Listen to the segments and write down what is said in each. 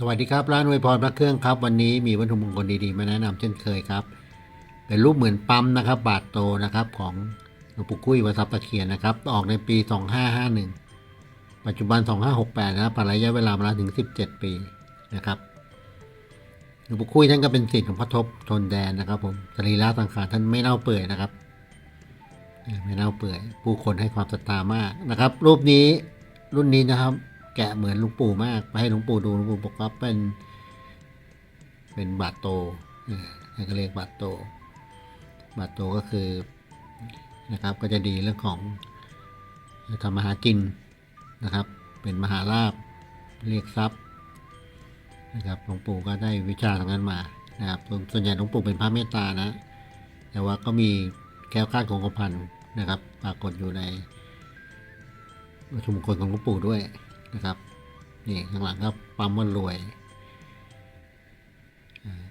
สวัสดีครับ ร้านอวยพรพระเครื่องครับ วันนี้มีวัตถุมงคลดีๆ มาแนะนำเช่นเคยครับ เป็นรูปเหมือนปั๊มนะครับ บาทโตนะครับของหลวงปู่กุ้ยวัดทรัพตะเคียนนะครับ ออกในปี 2551 ปัจจุบัน 2568 นะครับผ่านระยะเวลามาแล้วถึง 17 ปีนะครับหลวงปู่กุ้ยท่านก็เป็นศิษย์ของพระทบทนแดนนะครับ ผมสรีระสังขารท่านไม่เน่าเปื่อยนะครับ ไม่เน่าเปื่อย ผู้คนให้ความศรัทธามากนะครับ รูปนี้รุ่นนี้นะครับ แกะเหมือนลุงปู่มาก ไปให้ลวงปู่ดูลวงปู่บอกว่าเป็น เป็นบาทโตเออท่านก็เรียกบาทโต บาทโตก็คือนะครับก็จะดีเรื่องของทำมาหากินนะครับ เป็นมหาลาภเรียกทรัพย์นะครับหลวงปู่ก็ได้วิชาทางนั้นมานะครับส่วนส่วนใหญ่หลวงปู่เป็นพระเมตตานะ แต่ว่าก็มีแก้วคลาดของกพันนะครับ ปรากฏอยู่ในวัตถุมคลของหลวงปู่ด้วย นะครับนี่ข้างหลังก็ปั๊มว่ารวย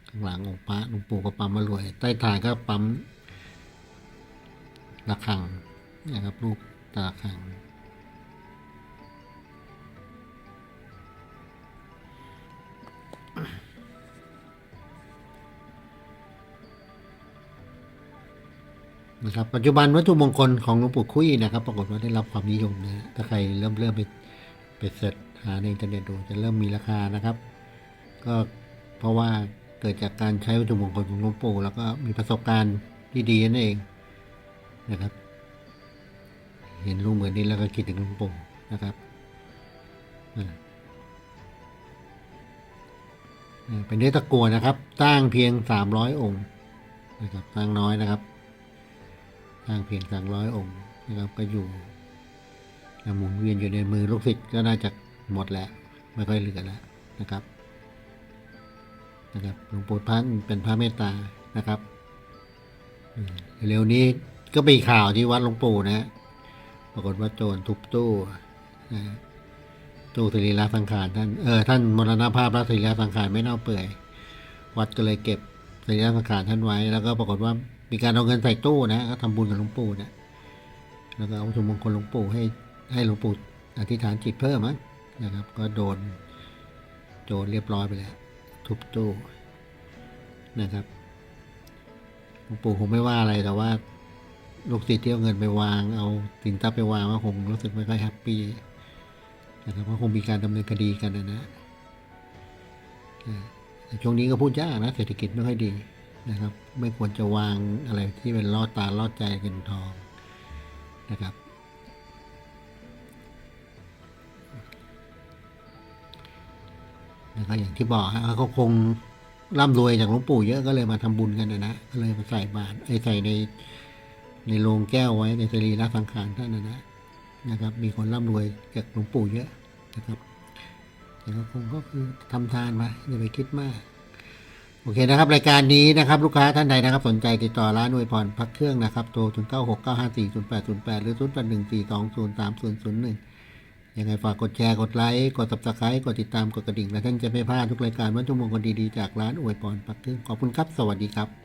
ข้างหลังองค์พระหลวงปู่ก็ปั๊มว่ารวย ใต้ฐานก็ปั๊มระฆังนะครับรูปตาระฆังนะครับปัจจุบันวัตถุมงคลของหลวงปู่คุยนะครับ ปรากฏว่าได้รับความนิยมนะฮะถ้าใครเริ่มเริ่มไป ไปเสร์ชหาในอินเทอร์เน็ตดูจะเริ่มมีราคานะครับ ก็เพราะว่าเกิดจากการใช้วัตถุมงคลของหลวงปู่แล้วก็มีประสบการณ์ที่ดีนั่นเองนะครับ เห็นรูปเหมือนนี้แล้วก็คิดถึงหลวงปู่นะครับเป็นเนื้อตะกัวนะครับสร้างเพียงสามร้อยองค์นะครับสร้างน้อยนะครับสร้างเพียงสามร้อยองค์นะครับก็อยู่ หมุนเวียนอยู่ในมือลูกศิษย์ก็น่าจะหมดแล้ว ไม่ค่อยเหลือแล้วนะครับนะครับหลวงปู่พันเป็นพระเมตตานะครับเร็วนี้ก็มีข่าวที่วัดหลวงปู่นะฮะปรากฏว่าโจรทุบตู้นะตู้สรีระสังขารท่านเออท่านมรณภาพแล้วสรีระสังขารไม่เน่าเปื่อย วัดก็เลยเก็บสรีระสังขารท่านไว้ แล้วก็ปรากฏว่ามีการเอาเงินใส่ตู้นะก็ทำบุญกับหลวงปู่นะแล้วก็เอาวัตถุมงคลหลวงปู่ให้ ให้หลวงปู่อธิษฐานจิตเพิ่มนะครับ ก็โดนโจรเรียบร้อยไปแล้ว ทุบตู้นะครับหลวงปู่คงไม่ว่าอะไรแต่ว่าลูกศิษย์ที่เอาเงินไปวาง เอาสินทรัพย์ไปวางว่าคงรู้สึกไม่ค่อยแฮปปี้นะครับเพราะคงมีการดำเนินคดีกันนะนะแต่ช่วงนี้ก็พูดยากนะเศรษฐกิจไม่ค่อยดีนะครับ ไม่ควรจะวางอะไรที่เป็นล่อตาล่อใจเงินทองนะครับ แล้วก็อย่างที่บอกฮะเขาคงร่ำรวยจากหลวงปู่เยอะก็เลยมาทำบุญกันนะนะก็เลยมาใส่บาตรไอ้ใส่ในในโลงแก้วไว้ในสรีระสังขารท่านนะนะนะครับ มีคนร่ำรวยจากหลวงปู่เยอะนะครับแต่ก็คงก็คือทำทานมาอย่าไปคิดมาก โอเคนะครับ รายการนี้นะครับ ลูกค้าท่านใดนะครับ สนใจติดต่อร้านอวยพรพักเครื่องนะครับโทร0 9 6 9 5 4 0 8 0 8หรือ0 8 1 4 2 0 3 0 0 1ยัง ยังไงฝากกดแชร์กดไลค์กด subscribe กดติดตามกดกระดิ่ง และท่านจะไม่พลาดทุกรายการวันจุมงคลดีๆจากร้านอวยพรปักเครื่องขอบคุณครับ สวัสดีครับ